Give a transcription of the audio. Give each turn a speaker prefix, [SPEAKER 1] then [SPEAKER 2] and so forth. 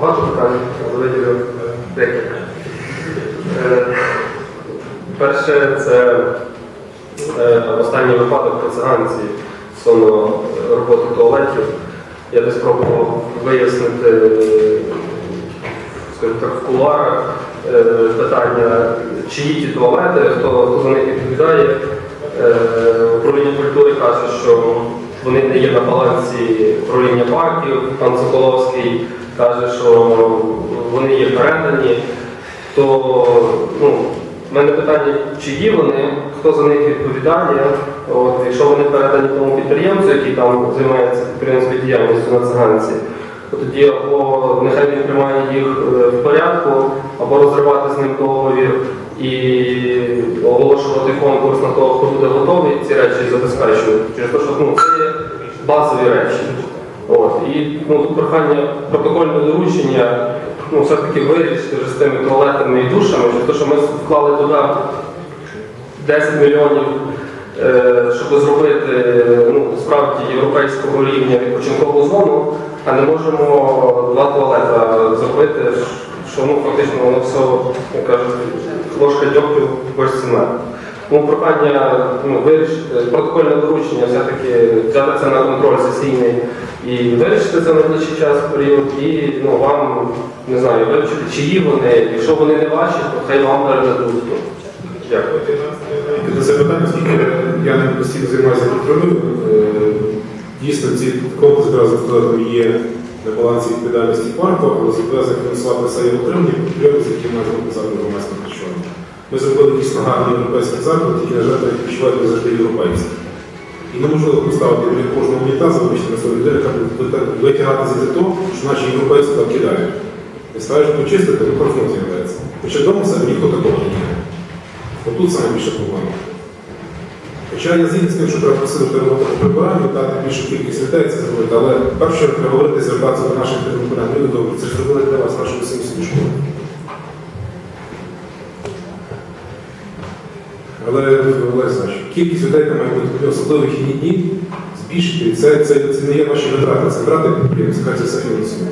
[SPEAKER 1] Багато питань, виділю декілька. Е, Перше, це е, останній випадок по циганці стосовно е, роботи туалетів. Я десь пробував вияснити, скажімо так, в кулуарах е, питання, чиї ті туалети, хто, хто за них відповідає. Управління культури каже, що вони не є на балансі управління парків. Пан Соколовський каже, що вони є передані. То ну, в мене питання, чиї вони, хто за них відповідає. От, якщо вони передані тому підприємцю, який там займається підприємською діяльністю на циганці, то тоді або нехай він приймає їх е, в порядку, або розривати з ним договір і оголошувати конкурс на того, хто буде готовий ці речі забезпечувати. Через те, що ну, це є базові речі. І ну, тут прохання протокольне доручення ну, все-таки вирішити вже з тими туалетами і душами, через те, що ми вклали туди 10 мільйонів, е, щоб зробити ну, справді європейського рівня відпочинкову зону, а не можемо два туалета зробити, що ну, фактично воно все, як кажуть, ложка дьогтю в мер. Тому прохання ну, вирішити протокольне доручення, все-таки взяти це на контроль сесійний і вирішити це на найближчий час період, і ну, вам не знаю, вивчити, чиї вони, якщо вони не ваші, то хай вам передадуть. Дякую.
[SPEAKER 2] Це запитання, оскільки я не постійно займаюся культурою, е, дійсно ці одразу туалетом є на балансі відповідальності парку, але зобов'язані фінансувати все його отримання підприємці, які мають компенсати. Ми зробили дійсно гарний європейський заклад, який, на жаль, не завжди європейці. І неможливо поставити біля кожного унітазу, вибачте на свою людину, яка буде витягатися за те, що наші європейці там кидають. І ставиш почистити, то парфум з'являється. Хоча вдома себе ніхто такого не має. Отут саме більше проблема. Хоча я згідний з тим, що треба посилити роботу по прибиранню, дати більшу кількість людей це зробити, але перше треба говорити, звертатися до наших. Люди добре, це зробили для вас нашу собі школу. Але Олег що кількість людей там має бути особливо вихідні дні збільшити. Це, це, це не є ваші витрати, це витрати підприємства, це все фінансує.